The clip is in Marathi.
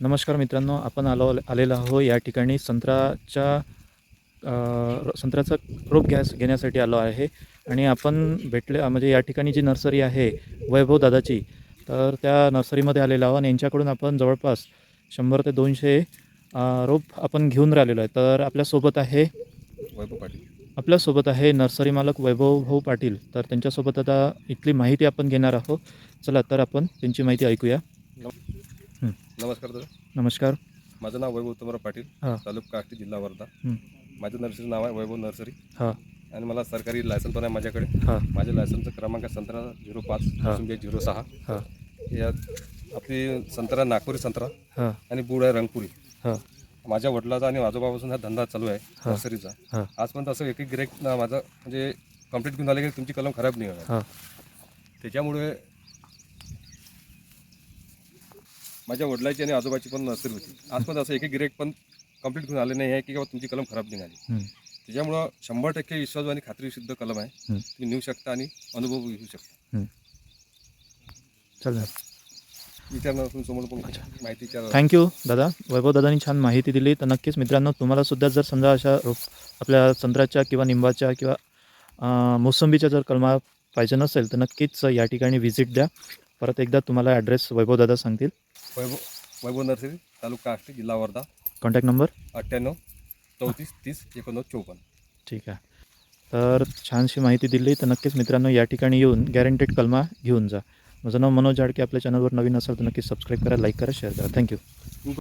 नमस्कार मित्रांनो आपण आलो आलेलो आहो या ठिकाणी. संत्र्याच्या संत्र्याचा संत्र्याचं रोप घ्यास घेण्यासाठी आलो आहे. आणि आपण भेटले म्हणजे या ठिकाणी जी नर्सरी आहे वैभव दादाची तर त्या नर्सरीमध्ये आलेलो आहो आणि यांच्याकडून आपण जवळपास शंभर ते दोनशे रोप आपण घेऊन राहिलेलो आहे. तर आपल्यासोबत आहे वैभव पाटील. आपल्यासोबत आहे नर्सरी मालक वैभव भाऊ पाटील. तर त्यांच्यासोबत आता इथली माहिती आपण घेणार आहोत. चला तर आपण त्यांची माहिती ऐकूया. नमस्कार दादा. नमस्कार. माझं नाव वैभव उत्तमराव पाटील. हां. तालुका काष्टी जिल्हा वर्धा. हं. माझं नर्सरी नाव आहे वैभव नर्सरी. हां. आणि मला सरकारी लायसन पण आहे माझ्याकडे. हां. माझ्या लायसनचा क्रमांक आहे संत्रा झिरो पाच. शून्य झिरो सहा. हां. यात आपली संत्रा नागपुरी संत्रा हां. आणि बूड आहे रंगपुरी. हां. माझ्या वडिलाचा आणि आजोबापासून हा धंदा चालू आहे. नर्सरीचा. आजपर्यंत असं एक एक गिरेक माझं म्हणजे कंप्लीट घेऊन आले की तुमची कलम खराब नाही होणार. त्याच्यामुळे माझ्या वडिलाची आणि आजोबाची पण नर्सरी होती. आजपर्यंत असं एक एक गिरेक पण कंप्लीट घेऊन आले नाही आहे की बाबा तुमची कलम खराब निघाली. त्याच्यामुळं शंभर टक्के विश्वास आणि खात्रीसिद्ध कलम आहे. तुम्ही नेऊ शकता आणि अनुभव घेऊ शकता. चल विचारणार पण माहिती थँक्यू दादा. वैभव दादानी छान माहिती दिली. तर नक्कीच मित्रांनो तुम्हाला सुद्धा जर समजा अशा रोप आपल्या संत्र्याच्या किंवा निंबाच्या किंवा मोसंबीच्या जर कलमा पाहिजे नसेल तर नक्कीच या ठिकाणी व्हिजिट द्या. परत एकदा तुम्हाला ॲड्रेस वैभव दादा सांगतील. वैभव वैभव नर्सरी तालुका आष्टी जिल्हा वर्धा. कॉन्टॅक्ट नंबर अठ्ठ्याण्णव चौतीस तीस एकोणनव्वद चौपन्न. ठीक आहे. तर छानशी माहिती दिली. तर नक्कीच मित्रांनो या ठिकाणी येऊन गॅरंटेड कलमा घेऊन जा. माझं नाव मनोज जाडके आपल्या चॅनलवर नवीन असाल तर नक्की सबस्क्राईब करा लाईक करा शेअर करा. थँक्यू